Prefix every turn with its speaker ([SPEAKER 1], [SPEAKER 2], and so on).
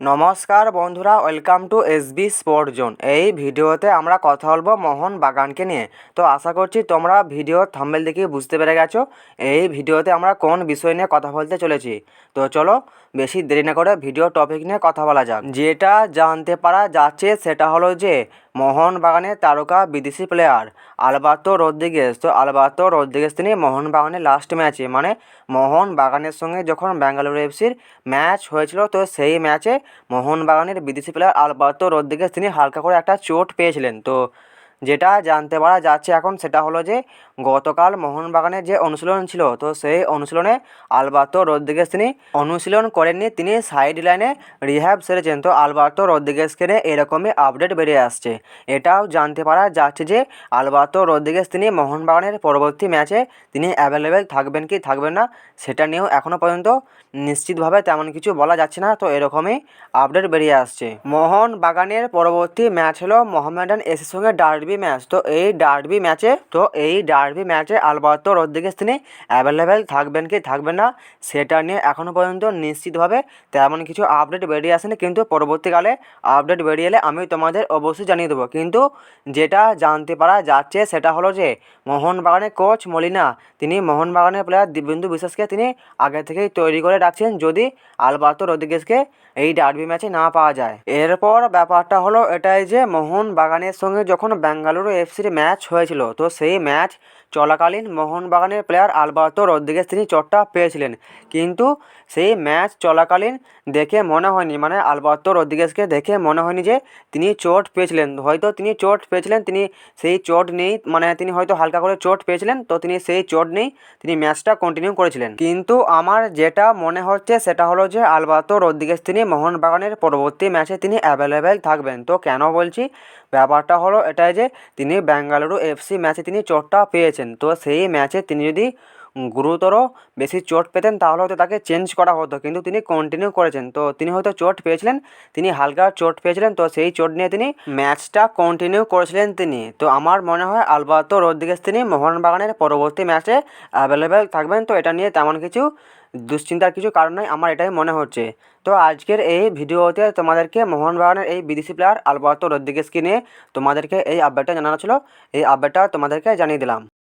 [SPEAKER 1] নমস্কার বন্ধুরা welcome to SB sport zone এই ভিডিওতে আমরা কথা বলব মোহন বাগানকে নিয়ে। তো আশা করছি তোমরা ভিডিও থাম্বেল দেখে বুঝতে পেরে গেছো। এই ভিডিওতে আমরা কোন বিষয় নিয়ে কথা বলতে চলেছি? তো চলো, বেশি দেরি না করে ভিডিও টপিক নিয়ে কথা বলা যাক। যেটা জানতে পারা যাচ্ছে সেটা হলো যে, মোহন বাগানের তারকা, বিদেশি প্লেয়ার আলবার্তো রদ্রিগেজ। তো আলবার্তো রদ্রিগেজ তিনি মোহন বাগানের লাস্ট ম্যাচে মানে মোহন বাগানের সঙ্গে যখন ব্যাঙ্গালোর এফসির ম্যাচ হয়েছিল, তো সেই ম্যাচে মোহনবাগানের বিদেশি প্লেয়ার আলবার্তো রদ্রিগেজ তিনি হালকা করে একটা চোট পেয়েছিলেন। তো যেটা জানতে পারা যাচ্ছে এখন সেটা হলো যে গতকাল মোহনবাগানের যে অনুশীলন ছিল, তো সেই অনুশীলনে আলবার্তো রদ্রিগেজ তিনি অনুশীলন করেননি, তিনি সাইড লাইনে রিহ্যাব সেরেছেন। তো আলবার্তো রদ্রিগেজকে নিয়ে এরকমই আপডেট বেরিয়ে আসছে। এটাও জানতে পারা যাচ্ছে যে আলবার্তো রদ্রিগেজ তিনি মোহনবাগানের পরবর্তী ম্যাচে তিনি অ্যাভেলেবেল থাকবেন কি থাকবেন না, সেটা নিয়েও এখনও পর্যন্ত নিশ্চিতভাবে তেমন কিছু বলা যাচ্ছে না। তো এরকমই আপডেট বেরিয়ে আসছে। মোহন বাগানের পরবর্তী ম্যাচ হলো মোহামেডান এসির সঙ্গে ডার্বি ম্যাচ তো এই ডার্বি ম্যাচে তো এই ডার্বি ম্যাচে আলবার্তো রদ্রিগেজ তিনি অ্যাভেলেবেল থাকবেন কি? থাকবেন না। সেটা নিয়ে এখনও পর্যন্ত নিশ্চিতভাবে তেমন কিছু আপডেট বেরিয়ে আসেনি। কিন্তু পরবর্তীকালে আপডেট বেরিয়ে এলে আমি তোমাদের অবশ্যই জানিয়ে দেবো। কিন্তু যেটা জানতে পারা যাচ্ছে সেটা হলো যে মোহনবাগানের কোচ মলিনা, তিনি মোহনবাগানের প্লেয়ার দিব্যেন্দু বিশ্বাসকে তিনি আগে থেকেই তৈরি করে রাখছেন যদি আলবার্তো রদ্রিগেজকে এই ডার্বি ম্যাচে না পাওয়া যায়। এরপর ব্যাপারটা হলো এটাই যে মোহন বাগানের সঙ্গে যখন বেঙ্গালুরু এফসির ম্যাচ হয়েছিল। তো সেই ম্যাচ চলাকালীন মোহনবাগানের প্লেয়ার আলবার্তো রদ্রিগেজ তিনি চোটটা পেয়েছিলেন। কিন্তু সেই ম্যাচ চলাকালীন দেখে মনে হয়নি মানে আলবার্তো রদ্রিগেজকে দেখে মনে হয়নি যে তিনি চোট পেয়েছিলেন। হয়তো তিনি চোট পেয়েছিলেন, তিনি সেই চোট নেই মানে তিনি হয়তো হালকা করে চোট পেয়েছিলেন, তো তিনি সেই চোট নেই, তিনি ম্যাচটা কন্টিনিউ করেছিলেন। কিন্তু আমার যেটা মনে হচ্ছে, সেটা হলো যে আলবার্তো রদ্রিগেজ তিনি মোহনবাগানের পরবর্তী ম্যাচে তিনি অ্যাভেলেবেল থাকবেন। তো কেন বলছি? ব্যাপারটা হলো এটাই যে তিনি বেঙ্গালুরু এফসি ম্যাচে তিনি চোটটা পেয়েছেন। তো সেই ম্যাচে তিনি যদি গুরুতর বেশি চোট পেতেন, তাহলে হয়তো তাকে চেঞ্জ করা হতো। কিন্তু তিনি কন্টিনিউ করেছেন। তো তিনি হয়তো চোট পেয়েছিলেন, তিনি হালকা চোট পেয়েছিলেন, তো সেই চোট নিয়ে তিনি ম্যাচটা কন্টিনিউ করেছিলেন তিনি। তো আমার মনে হয় আলবার্তো রদ্রিগেজ, তিনি মোহনবাগানের পরবর্তী ম্যাচে অ্যাভেলেবেল থাকবেন। তো এটা নিয়ে তেমন কিছু দুশ্চিন্তার কিছু কারণ নয় আমার এটাই মনে হচ্ছে। তো আজকের এই ভিডিওতে তোমাদেরকে মোহনবাগানের এই বিদেশি প্লেয়ার আলবার্তো রদ্রিগেজকে নিয়ে তোমাদেরকে এই আপডেটটা জানানো ছিল। এই আপডেটটা তোমাদেরকে জানিয়ে দিলাম।